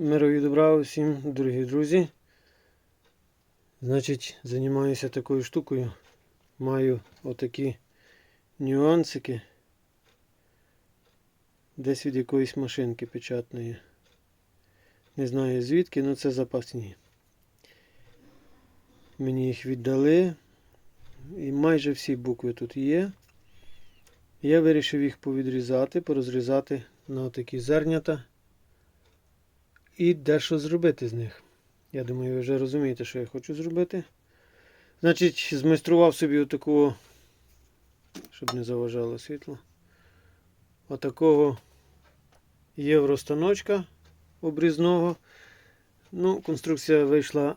Мирові добра усім, дорогі друзі. Значить, займаюся такою штукою. Маю отакі нюансики. Десь від якоїсь машинки печатної. Не знаю звідки, але це запасні. Мені їх віддали. І майже всі букви тут є. Я вирішив їх повідрізати, порозрізати на такі зернята і дещо зробити з них. Я думаю, ви вже розумієте, що я хочу зробити. Значить, змайстрував собі отакого, щоб не заважало світло. Отакого євростаночка обрізного. Ну, конструкція вийшла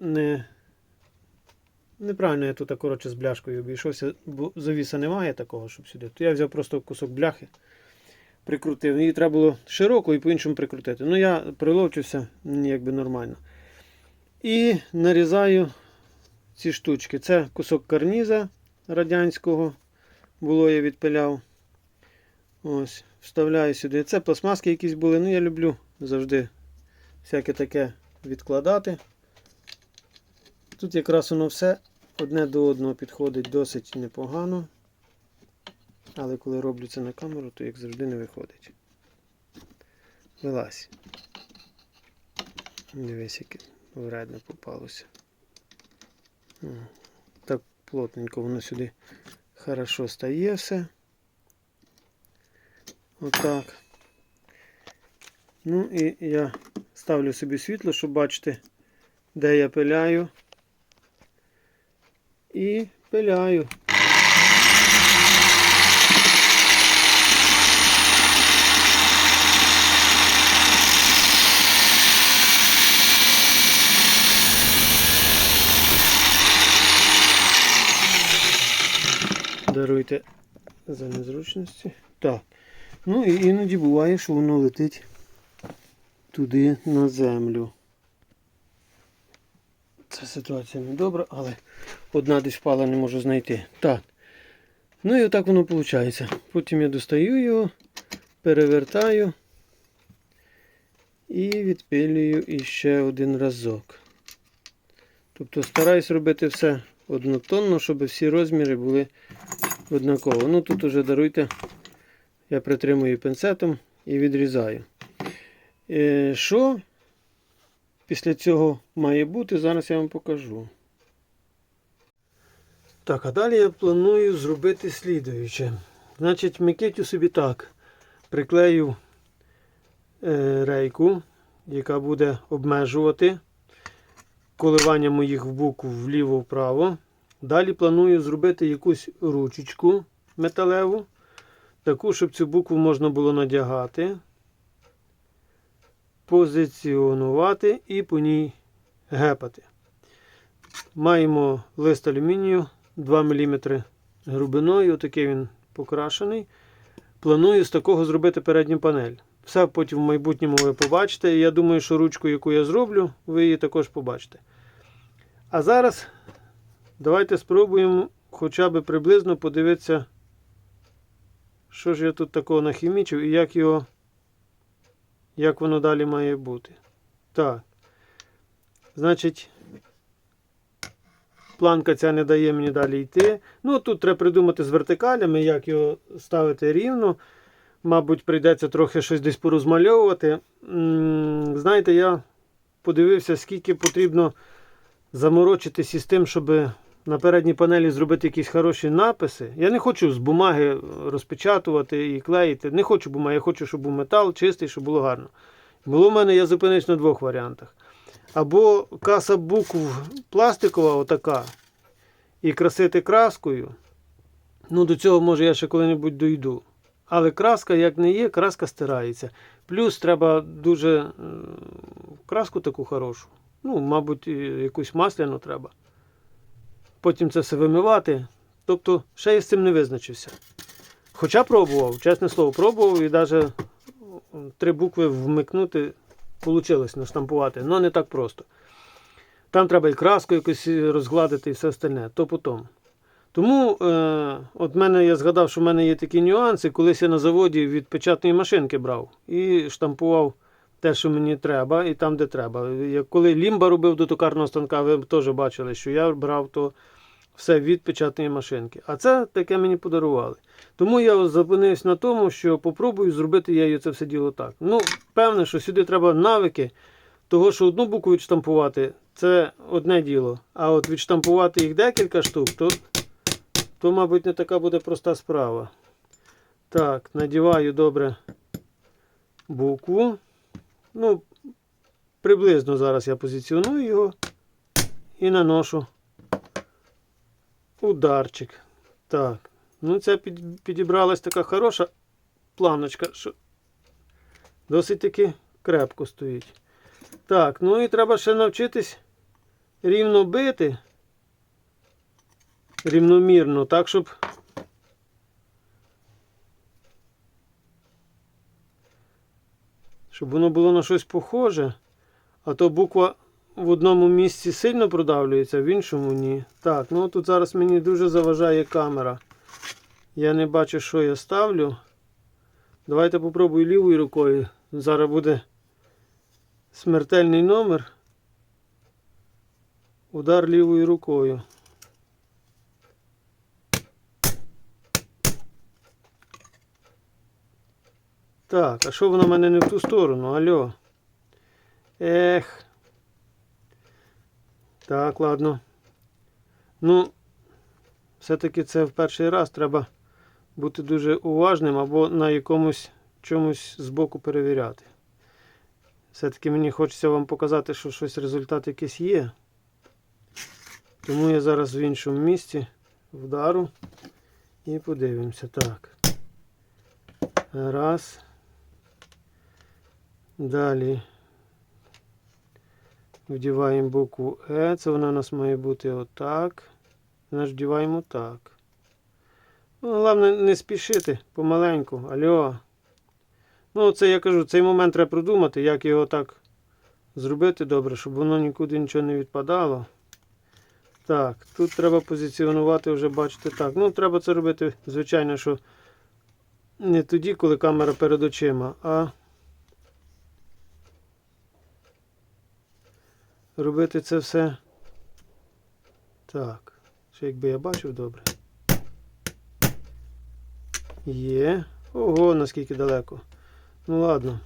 не. Неправильно я тут коротше з бляшкою обійшовся, бо завіса немає такого, щоб сюди. То я взяв просто кусок бляхи прикрутив. Її треба було широко і по-іншому прикрутити. Ну, я приловчився якби нормально. І нарізаю ці штучки. Це кусок карніза радянського. Було я відпиляв. Ось, вставляю сюди. Це пластмаски якісь були. Ну, я люблю завжди всяке таке відкладати. Тут якраз воно все одне до одного підходить досить непогано. Але коли роблю це на камеру, то як завжди не виходить. Вилазь. Дивись, яке вредно попалося. Так плотненько воно сюди хорошо стає все. Отак. Ну і я ставлю собі світло, щоб бачити, де я пиляю. І пиляю. Даруйте за незручності. Так. Ну і іноді буває, що воно летить туди на землю. Ця ситуація не добра, але одна десь впала, не можу знайти. Так. Ну і отак воно виходить. Потім я достаю його, перевертаю і відпилюю іще один разок. Тобто стараюсь робити все однотонно, щоб всі розміри були однаково. Ну тут уже даруйте, я притримую пинцетом і відрізаю. Е, Що після цього має бути, зараз я вам покажу. Так, а далі я планую зробити слідуюче. Значить, Микитю собі так приклею е, рейку, яка буде обмежувати коливання моїх в букв вліво-вправо. Далі планую зробити якусь ручечку металеву, таку, щоб цю букву можна було надягати, позиціонувати і по ній гепати. Маємо лист алюмінію 2 мм грубиною, отакий він покрашений. Планую з такого зробити передню панель. Все потім в майбутньому ви побачите. І я думаю, що ручку, яку я зроблю, ви її також побачите. А зараз давайте спробуємо хоча б приблизно подивитися, що ж я тут такого нахімічив і як його, як воно далі має бути. Так. Значить, планка ця не дає мені далі йти. Ну, тут треба придумати з вертикалями, як його ставити рівно. Мабуть, прийдеться трохи щось десь порозмальовувати. Знаєте, я подивився, скільки потрібно заморочитись із тим, щоб на передній панелі зробити якісь хороші написи. Я не хочу з бумаги розпечатувати і клеїти. Не хочу бумаги, я хочу, щоб був метал чистий, щоб було гарно. Було в мене, я зупинився на двох варіантах. Або каса букв пластикова, отака, і красити краскою. Ну, до цього, може, я ще коли-небудь дойду. Але краска, як не є, краска стирається. Плюс треба дуже е, краску таку хорошу. Ну, мабуть, якусь масляну треба. Потім це все вимивати. Тобто, ще я з цим не визначився. Хоча пробував, чесне слово, пробував і навіть три букви вмикнути вийшло наштампувати, але не так просто. Там треба і краску якось розгладити і все остальне, то потім. Тому е, от мене я згадав, що в мене є такі нюанси. Колись я на заводі від печатної машинки брав і штампував те, що мені треба, і там, де треба. Як коли лімба робив до токарного станка, ви теж бачили, що я брав то все від печатної машинки. А це таке мені подарували. Тому я зупинився на тому, що попробую зробити я це все діло так. Ну, певне, що сюди треба навики, того, що одну букву відштампувати, це одне діло. А от відштампувати їх декілька штук, то, то мабуть, не така буде проста справа. Так, надіваю добре букву. Ну, приблизно зараз я позиціоную його і наношу ударчик. Так. Ну, це під, підібралась така хороша планочка, що досить таки крепко стоїть. Так, ну і треба ще навчитись рівно бити. Рівномірно, так, щоб. Щоб воно було на щось похоже. А то буква в одному місці сильно продавлюється, в іншому ні. Так, ну тут зараз мені дуже заважає камера. Я не бачу, що я ставлю. Давайте попробую лівою рукою. Зараз буде смертельний номер. Удар лівою рукою. Так, а що вона в мене не в ту сторону? Алло. Ех. Так, ладно. Ну, все-таки це в перший раз треба бути дуже уважним або на якомусь чомусь збоку перевіряти. Все-таки мені хочеться вам показати, що щось результат якийсь є. Тому я зараз в іншому місці вдару і подивимося. Так. Раз. Далі. Вдіваємо букву Е. Це вона у нас має бути отак. Значить, вдіваємо так. Ну, головне не спішити помаленьку. Алло. Ну, це я кажу, цей момент треба продумати, як його так зробити добре, щоб воно нікуди нічого не відпадало. Так, тут треба позиціонувати вже, бачите, так. Ну, треба це робити, звичайно, що не тоді, коли камера перед очима, а робити це все. Так. Ще якби я бачив добре. Є. Ого, наскільки далеко. Ну ладно.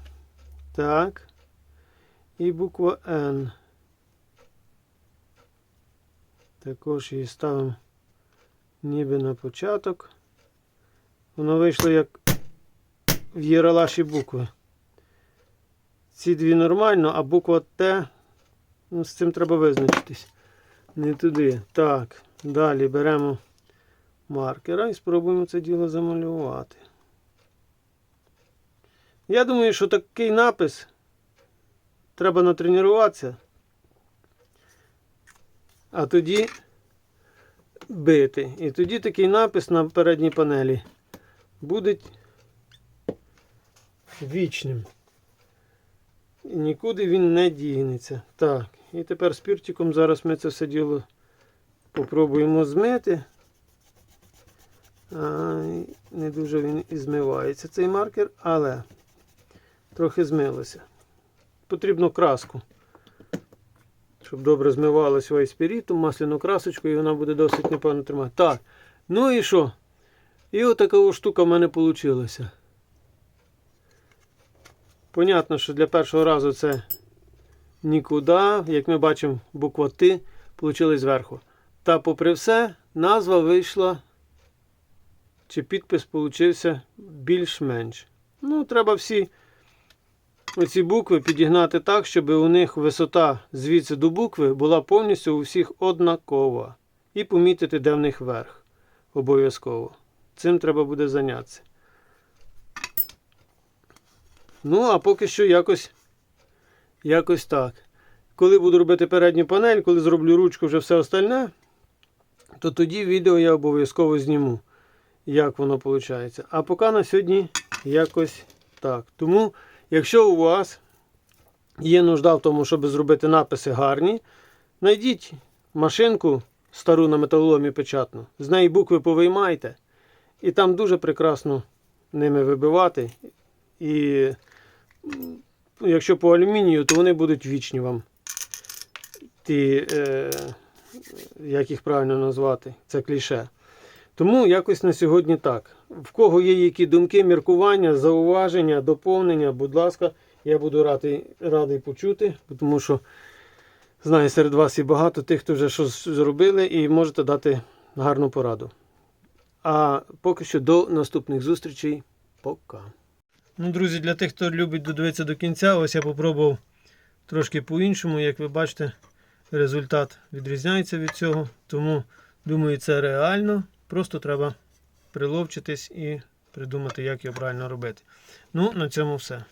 Так. І буква Н. Також її ставимо ніби на початок. Воно вийшло як в єралаші букви. Ці дві нормально, а буква Т. Ну, з цим треба визначитись. Не туди. Так, далі беремо маркера і спробуємо це діло замалювати. Я думаю, що такий напис треба натренуватися, а тоді бити. І тоді такий напис на передній панелі буде вічним. І нікуди він не дігнеться. Так, і тепер спіртиком зараз ми це все діло попробуємо змити. А, не дуже він і змивається цей маркер, але трохи змилося. Потрібно краску, щоб добре змивалося весь спірітом, масляну красочку, і вона буде досить непевно тримати. Так, ну і що? І отака штука в мене вийшла. Понятно, що для першого разу це нікуди. Як ми бачимо, буква Т вийшла зверху. Та, попри все, назва вийшла, чи підпис получився більш-менш. Ну, треба всі оці букви підігнати так, щоб у них висота звідси до букви була повністю у всіх однакова. І помітити, де в них верх. Обов'язково. Цим треба буде зайнятися. Ну, а поки що якось, якось так. Коли буду робити передню панель, коли зроблю ручку вже все остальне, то тоді відео я обов'язково зніму, як воно виходить. А поки на сьогодні якось так. Тому, якщо у вас є нужда в тому, щоб зробити написи гарні, знайдіть машинку стару на металоломі печатну, з неї букви повиймайте, і там дуже прекрасно ними вибивати. І якщо по алюмінію, то вони будуть вічні вам. Ті, е, як їх правильно назвати, це кліше. Тому якось на сьогодні так. В кого є які думки, міркування, зауваження, доповнення, будь ласка, я буду радий, радий почути, тому що знаю серед вас і багато тих, хто вже щось зробили, і можете дати гарну пораду. А поки що до наступних зустрічей. Пока. Ну, друзі, для тих, хто любить додивитися до кінця, ось я попробував трошки по-іншому. Як ви бачите, результат відрізняється від цього. Тому думаю, це реально. Просто треба приловчитись і придумати, як його правильно робити. Ну, на цьому все.